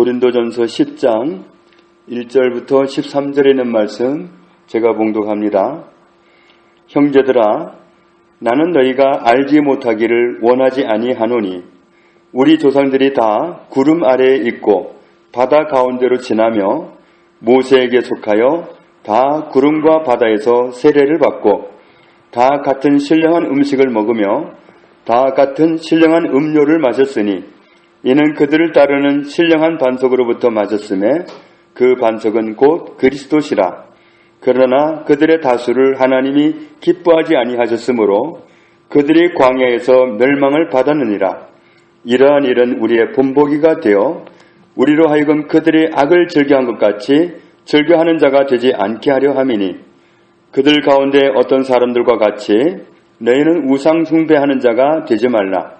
고린도전서 10장 1절부터 13절에 있는 말씀 제가 봉독합니다. 형제들아 나는 너희가 알지 못하기를 원하지 아니하노니 우리 조상들이 다 구름 아래에 있고 바다 가운데로 지나며 모세에게 속하여 다 구름과 바다에서 세례를 받고 다 같은 신령한 음식을 먹으며 다 같은 신령한 음료를 마셨으니 이는 그들을 따르는 신령한 반석으로부터 마셨음에 그 반석은 곧 그리스도시라. 그러나 그들의 다수를 하나님이 기뻐하지 아니하셨으므로 그들이 광야에서 멸망을 받았느니라. 이러한 일은 우리의 본보기가 되어 우리로 하여금 그들의 악을 즐겨한 것 같이 즐겨하는 자가 되지 않게 하려 함이니 그들 가운데 어떤 사람들과 같이 너희는 우상 숭배하는 자가 되지 말라.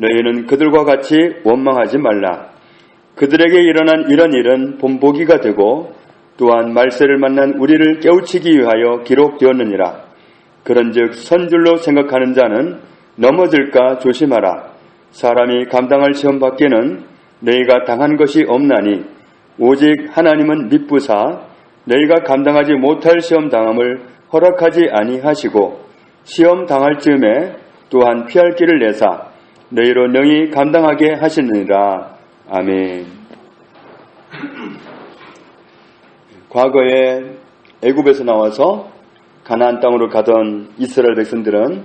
너희는 그들과 같이 원망하지 말라. 그들에게 일어난 이런 일은 본보기가 되고 또한 말세를 만난 우리를 깨우치기 위하여 기록되었느니라. 그런즉 선줄로 생각하는 자는 넘어질까 조심하라. 사람이 감당할 시험 밖에는 너희가 당한 것이 없나니 오직 하나님은 미쁘사 너희가 감당하지 못할 시험 당함을 허락하지 아니하시고 시험 당할 즈음에 또한 피할 길을 내사 너희로 능히 감당하게 하시느니라. 아멘. 과거에 애굽에서 나와서 가나안 땅으로 가던 이스라엘 백성들은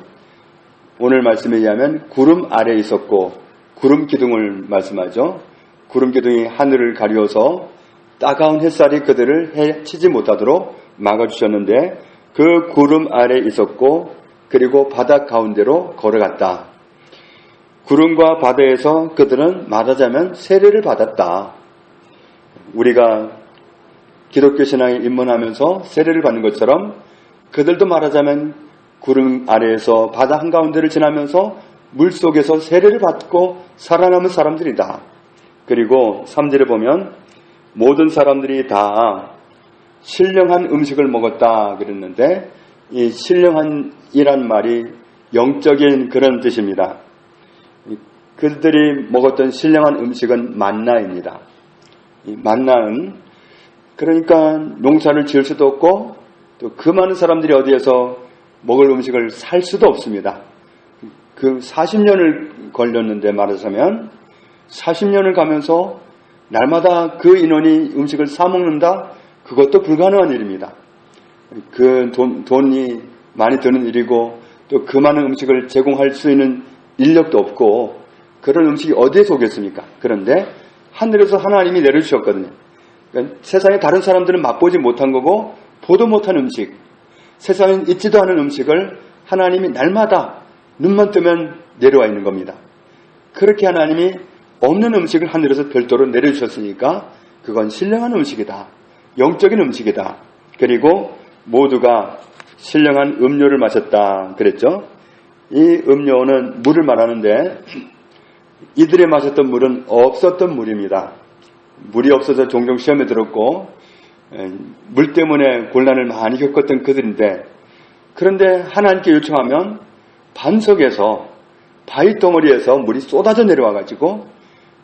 오늘 말씀에 의하면 구름 아래에 있었고 구름 기둥을 말씀하죠. 구름 기둥이 하늘을 가려서 따가운 햇살이 그들을 해치지 못하도록 막아주셨는데 그 구름 아래에 있었고 그리고 바다 가운데로 걸어갔다. 구름과 바다에서 그들은 말하자면 세례를 받았다. 우리가 기독교 신앙에 입문하면서 세례를 받는 것처럼 그들도 말하자면 구름 아래에서 바다 한가운데를 지나면서 물 속에서 세례를 받고 살아남은 사람들이다. 그리고 3절에 보면 모든 사람들이 다 신령한 음식을 먹었다 그랬는데 이 신령한이란 말이 영적인 그런 뜻입니다. 그들이 먹었던 신령한 음식은 만나입니다. 만나는 그러니까 농사를 지을 수도 없고 또 그 많은 사람들이 어디에서 먹을 음식을 살 수도 없습니다. 그 40년을 걸렸는데 말하자면 40년을 가면서 날마다 그 인원이 음식을 사 먹는다? 그것도 불가능한 일입니다. 그 돈, 돈이 많이 드는 일이고 또 그 많은 음식을 제공할 수 있는 인력도 없고 그런 음식이 어디에서 오겠습니까? 그런데 하늘에서 하나님이 내려주셨거든요. 그러니까 세상에 다른 사람들은 맛보지 못한 거고 보도 못한 음식, 세상에 있지도 않은 음식을 하나님이 날마다 눈만 뜨면 내려와 있는 겁니다. 그렇게 하나님이 없는 음식을 하늘에서 별도로 내려주셨으니까 그건 신령한 음식이다. 영적인 음식이다. 그리고 모두가 신령한 음료를 마셨다. 그랬죠? 이 음료는 물을 말하는데 이들이 마셨던 물은 없었던 물입니다. 물이 없어서 종종 시험에 들었고 물 때문에 곤란을 많이 겪었던 그들인데 그런데 하나님께 요청하면 반석에서 바위 덩어리에서 물이 쏟아져 내려와 가지고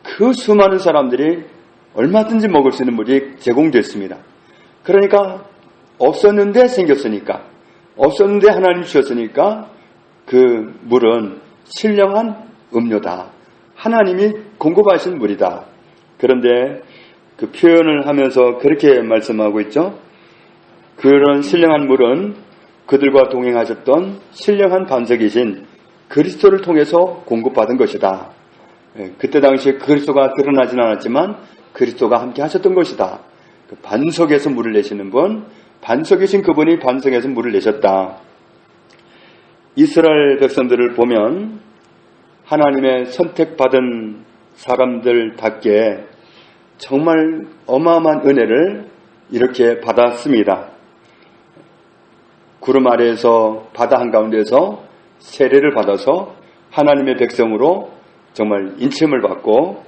그 수많은 사람들이 얼마든지 먹을 수 있는 물이 제공됐습니다. 그러니까 없었는데 생겼으니까 없었는데 하나님 주셨으니까 그 물은 신령한 음료다. 하나님이 공급하신 물이다. 그런데 그 표현을 하면서 그렇게 말씀하고 있죠. 그런 신령한 물은 그들과 동행하셨던 신령한 반석이신 그리스도를 통해서 공급받은 것이다. 예, 그때 당시에 그리스도가 드러나진 않았지만 그리스도가 함께 하셨던 것이다. 그 반석에서 물을 내시는 분, 반석이신 그분이 반석에서 물을 내셨다. 이스라엘 백성들을 보면 하나님의 선택받은 사람들답게 정말 어마어마한 은혜를 이렇게 받았습니다. 구름 아래에서 바다 한가운데서 세례를 받아서 하나님의 백성으로 정말 인침을 받고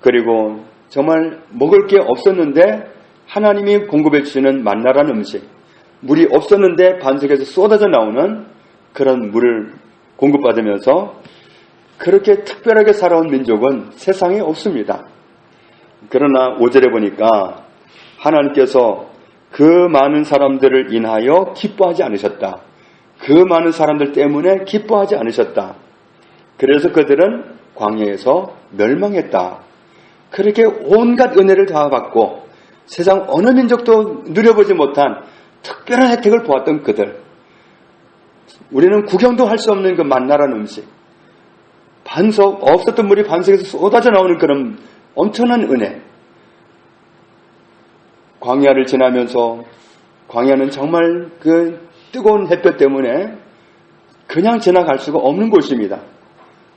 그리고 정말 먹을 게 없었는데 하나님이 공급해 주시는 만나라는 음식 물이 없었는데 반석에서 쏟아져 나오는 그런 물을 공급받으면서 그렇게 특별하게 살아온 민족은 세상에 없습니다. 그러나 5절에 보니까 하나님께서 그 많은 사람들을 인하여 기뻐하지 않으셨다. 그 많은 사람들 때문에 기뻐하지 않으셨다. 그래서 그들은 광야에서 멸망했다. 그렇게 온갖 은혜를 다 받고 세상 어느 민족도 누려보지 못한 특별한 혜택을 보았던 그들. 우리는 구경도 할 수 없는 그 만나라는 음식. 반석, 없었던 물이 반석에서 쏟아져 나오는 그런 엄청난 은혜. 광야를 지나면서 광야는 정말 그 뜨거운 햇볕 때문에 그냥 지나갈 수가 없는 곳입니다.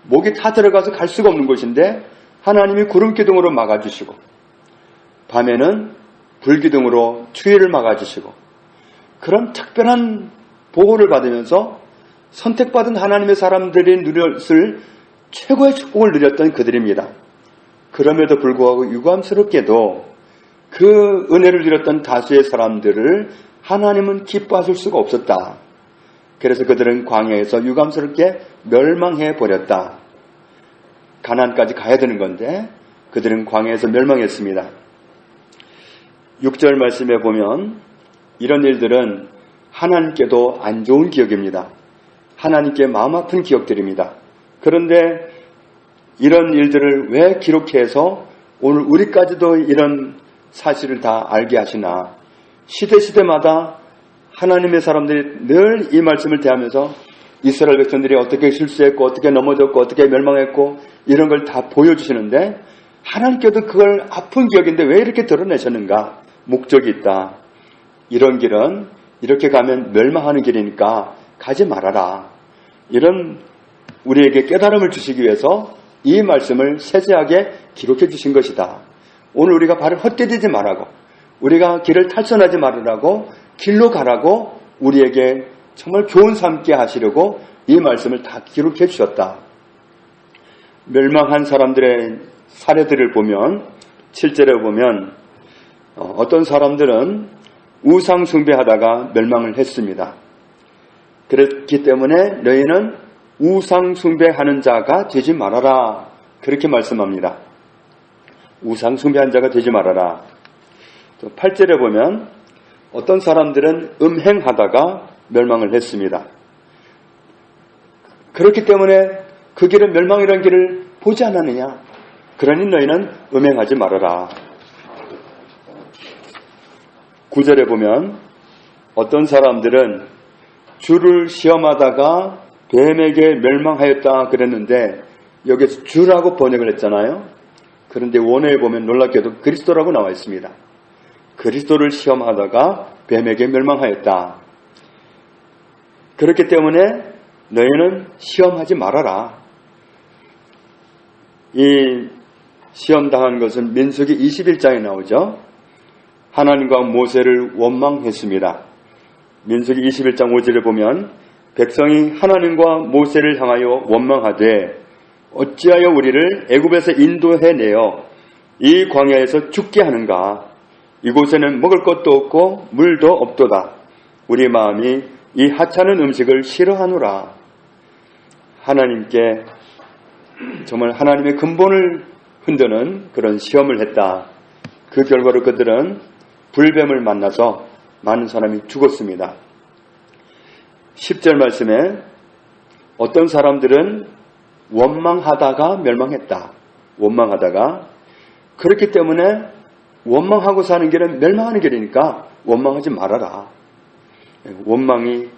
목이 타 들어가서 갈 수가 없는 곳인데 하나님이 구름 기둥으로 막아주시고 밤에는 불 기둥으로 추위를 막아주시고 그런 특별한 보호를 받으면서 선택받은 하나님의 사람들이 누렸을 최고의 축복을 누렸던 그들입니다. 그럼에도 불구하고 유감스럽게도 그 은혜를 누렸던 다수의 사람들을 하나님은 기뻐하실 수가 없었다. 그래서 그들은 광야에서 유감스럽게 멸망해 버렸다. 가난까지 가야 되는 건데 그들은 광야에서 멸망했습니다. 6절 말씀에 보면 이런 일들은 하나님께도 안 좋은 기억입니다. 하나님께 마음 아픈 기억들입니다. 그런데 이런 일들을 왜 기록해서 오늘 우리까지도 이런 사실을 다 알게 하시나? 시대시대마다 하나님의 사람들이 늘 이 말씀을 대하면서 이스라엘 백성들이 어떻게 실수했고 어떻게 넘어졌고 어떻게 멸망했고 이런 걸 다 보여주시는데 하나님께도 그걸 아픈 기억인데 왜 이렇게 드러내셨는가? 목적이 있다. 이런 길은 이렇게 가면 멸망하는 길이니까 가지 말아라. 이런 우리에게 깨달음을 주시기 위해서 이 말씀을 세세하게 기록해 주신 것이다 오늘 우리가 발을 헛디디지 말라고 우리가 길을 탈선하지 말으라고 길로 가라고 우리에게 정말 교훈 삼게 하시려고 이 말씀을 다 기록해 주셨다. 멸망한 사람들의 사례들을 보면 7절에 보면 어, 어떤 사람들은 우상 숭배하다가 멸망을 했습니다. 그렇기 때문에 너희는 우상 숭배하는 자가 되지 말아라. 그렇게 말씀합니다. 우상 숭배한 자가 되지 말아라. 8절에 보면 어떤 사람들은 음행하다가 멸망을 했습니다. 그렇기 때문에 그 길은 멸망이라는 길을 보지 않았느냐. 그러니 너희는 음행하지 말아라. 9절에 보면 어떤 사람들은 주를 시험하다가 뱀에게 멸망하였다 그랬는데 여기서 주라고 번역을 했잖아요. 그런데 원어에 보면 놀랍게도 그리스도라고 나와 있습니다. 그리스도를 시험하다가 뱀에게 멸망하였다. 그렇기 때문에 너희는 시험하지 말아라. 이 시험당한 것은 민수기 21장에 나오죠. 하나님과 모세를 원망했습니다. 민수기 21장 5절을 보면 백성이 하나님과 모세를 향하여 원망하되 어찌하여 우리를 애굽에서 인도해 내어 이 광야에서 죽게 하는가? 이곳에는 먹을 것도 없고 물도 없도다. 우리 마음이 이 하찮은 음식을 싫어하노라. 하나님께 정말 하나님의 근본을 흔드는 그런 시험을 했다. 그 결과로 그들은 불뱀을 만나서 많은 사람이 죽었습니다. 10절 말씀에 어떤 사람들은 원망하다가 멸망했다. 원망하다가 그렇기 때문에 원망하고 사는 길은 멸망하는 길이니까 원망하지 말아라. 원망이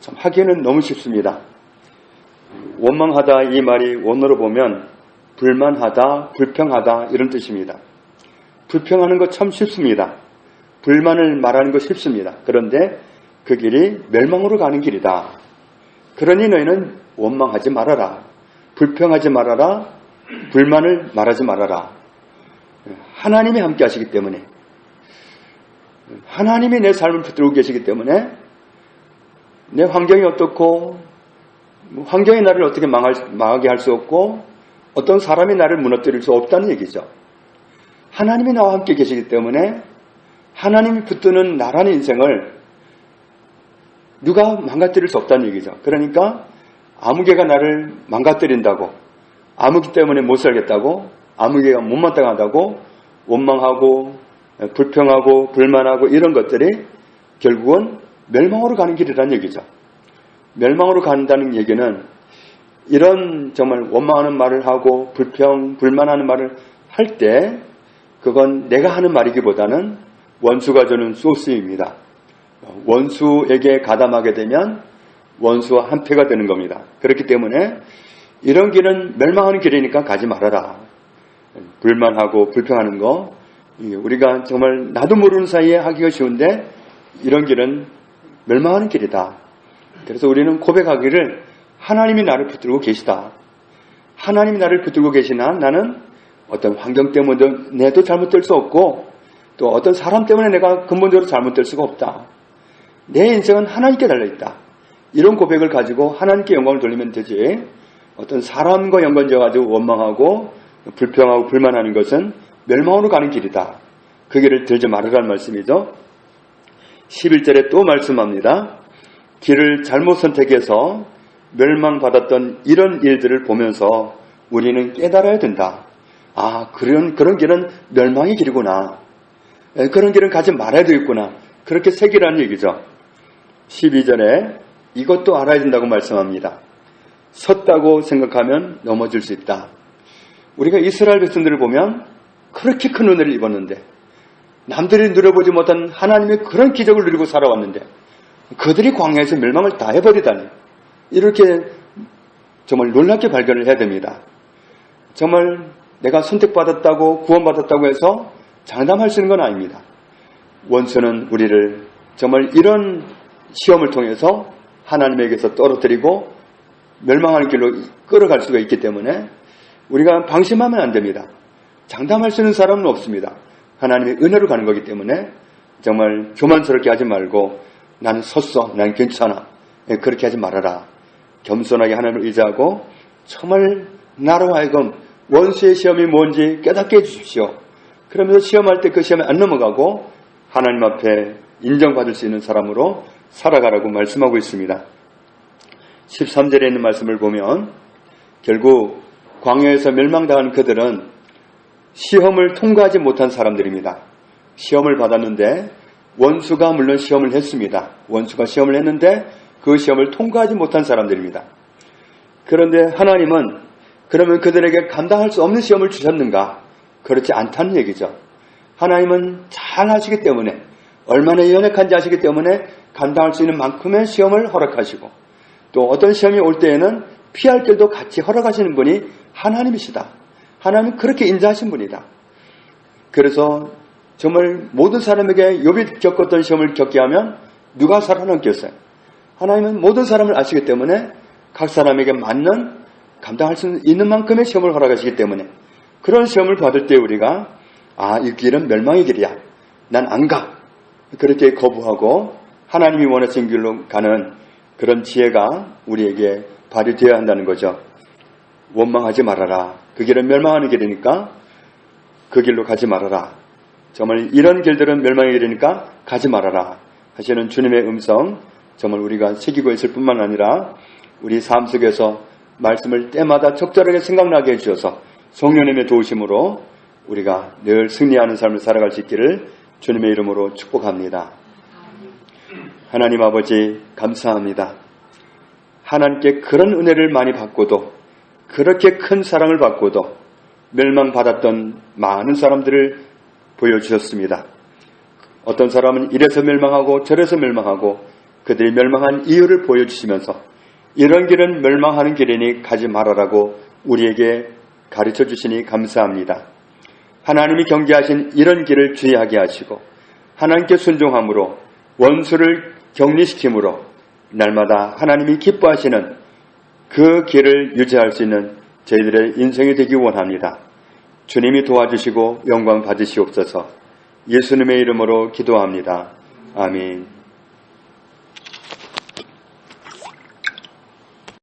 참 하기에는 너무 쉽습니다. 원망하다 이 말이 원어로 보면 불만하다, 불평하다 이런 뜻입니다. 불평하는 것참 쉽습니다. 불만을 말하는 것 쉽습니다. 그런데 그 길이 멸망으로 가는 길이다. 그러니 너희는 원망하지 말아라. 불평하지 말아라. 불만을 말하지 말아라. 하나님이 함께 하시기 때문에 하나님이 내 삶을 붙들고 계시기 때문에 내 환경이 어떻고 뭐 환경이 나를 어떻게 망할, 망하게 할 수 없고 어떤 사람이 나를 무너뜨릴 수 없다는 얘기죠. 하나님이 나와 함께 계시기 때문에 하나님이 붙드는 나라는 인생을 누가 망가뜨릴 수 없다는 얘기죠. 그러니까 아무개가 나를 망가뜨린다고 아무개 때문에 못 살겠다고 아무개가 못마땅하다고 원망하고 불평하고 불만하고 이런 것들이 결국은 멸망으로 가는 길이라는 얘기죠. 멸망으로 간다는 얘기는 이런 정말 원망하는 말을 하고 불평, 불만하는 말을 할 때 그건 내가 하는 말이기보다는 원수가 주는 소스입니다. 원수에게 가담하게 되면 원수와 한패가 되는 겁니다. 그렇기 때문에 이런 길은 멸망하는 길이니까 가지 말아라. 불만하고 불평하는 거 우리가 정말 나도 모르는 사이에 하기가 쉬운데 이런 길은 멸망하는 길이다. 그래서 우리는 고백하기를 하나님이 나를 붙들고 계시다. 하나님이 나를 붙들고 계시나 나는 어떤 환경 때문에 내도 잘못될 수 없고 또 어떤 사람 때문에 내가 근본적으로 잘못될 수가 없다. 내 인생은 하나님께 달려있다. 이런 고백을 가지고 하나님께 영광을 돌리면 되지. 어떤 사람과 연관지어 가지고 원망하고 불평하고 불만하는 것은 멸망으로 가는 길이다. 그 길을 들지 말으라는 말씀이죠. 11절에 또 말씀합니다. 길을 잘못 선택해서 멸망받았던 이런 일들을 보면서 우리는 깨달아야 된다. 아, 그런, 그런 길은 멸망의 길이구나. 에, 그런 길은 가지 말아야 되겠구나. 그렇게 새기라는 얘기죠. 12절에 이것도 알아야 된다고 말씀합니다. 섰다고 생각하면 넘어질 수 있다. 우리가 이스라엘 백성들을 보면 그렇게 큰 은혜를 입었는데 남들이 누려보지 못한 하나님의 그런 기적을 누리고 살아왔는데 그들이 광야에서 멸망을 다 해버리다니 이렇게 정말 놀랍게 발견을 해야 됩니다. 정말 내가 선택받았다고 구원받았다고 해서 장담할 수 있는 건 아닙니다. 원수는 우리를 정말 이런 시험을 통해서 하나님에게서 떨어뜨리고 멸망하는 길로 끌어갈 수가 있기 때문에 우리가 방심하면 안 됩니다. 장담할 수 있는 사람은 없습니다. 하나님의 은혜로 가는 거기 때문에 정말 교만스럽게 하지 말고 나는 섰어, 난 괜찮아. 예, 그렇게 하지 말아라. 겸손하게 하나님을 의지하고 정말 나로 하여금 원수의 시험이 뭔지 깨닫게 해주십시오. 그러면서 시험할 때 그 시험에 안 넘어가고 하나님 앞에 인정받을 수 있는 사람으로 살아가라고 말씀하고 있습니다. 13절에 있는 말씀을 보면 결국 광야에서 멸망당한 그들은 시험을 통과하지 못한 사람들입니다. 시험을 받았는데 원수가 물론 시험을 했습니다. 원수가 시험을 했는데 그 시험을 통과하지 못한 사람들입니다. 그런데 하나님은 그러면 그들에게 감당할 수 없는 시험을 주셨는가? 그렇지 않다는 얘기죠. 하나님은 잘 하시기 때문에 얼마나 연약한지 아시기 때문에 감당할 수 있는 만큼의 시험을 허락하시고 또 어떤 시험이 올 때에는 피할 길도 같이 허락하시는 분이 하나님이시다. 하나님은 그렇게 인자하신 분이다. 그래서 정말 모든 사람에게 욥이 겪었던 시험을 겪게 하면 누가 살아남겠어요? 하나님은 모든 사람을 아시기 때문에 각 사람에게 맞는 감당할 수 있는 만큼의 시험을 허락하시기 때문에 그런 시험을 받을 때 우리가 아, 이 길은 멸망의 길이야. 난 안 가. 그렇게 거부하고 하나님이 원하시는 길로 가는 그런 지혜가 우리에게 발휘되어야 한다는 거죠. 원망하지 말아라. 그 길은 멸망하는 길이니까 그 길로 가지 말아라. 정말 이런 길들은 멸망의 길이니까 가지 말아라. 하시는 주님의 음성 정말 우리가 새기고 있을 뿐만 아니라 우리 삶 속에서 말씀을 때마다 적절하게 생각나게 해주셔서 성령님의 도우심으로 우리가 늘 승리하는 삶을 살아갈 수 있기를 주님의 이름으로 축복합니다. 하나님 아버지 감사합니다. 하나님께 그런 은혜를 많이 받고도 그렇게 큰 사랑을 받고도 멸망받았던 많은 사람들을 보여주셨습니다. 어떤 사람은 이래서 멸망하고 저래서 멸망하고 그들이 멸망한 이유를 보여주시면서 이런 길은 멸망하는 길이니 가지 말아라고 우리에게 가르쳐 주시니 감사합니다. 하나님이 경계하신 이런 길을 주의하게 하시고 하나님께 순종함으로 원수를 격리시킴으로 날마다 하나님이 기뻐하시는 그 길을 유지할 수 있는 저희들의 인생이 되기 원합니다. 주님이 도와주시고 영광 받으시옵소서. 예수님의 이름으로 기도합니다. 아멘.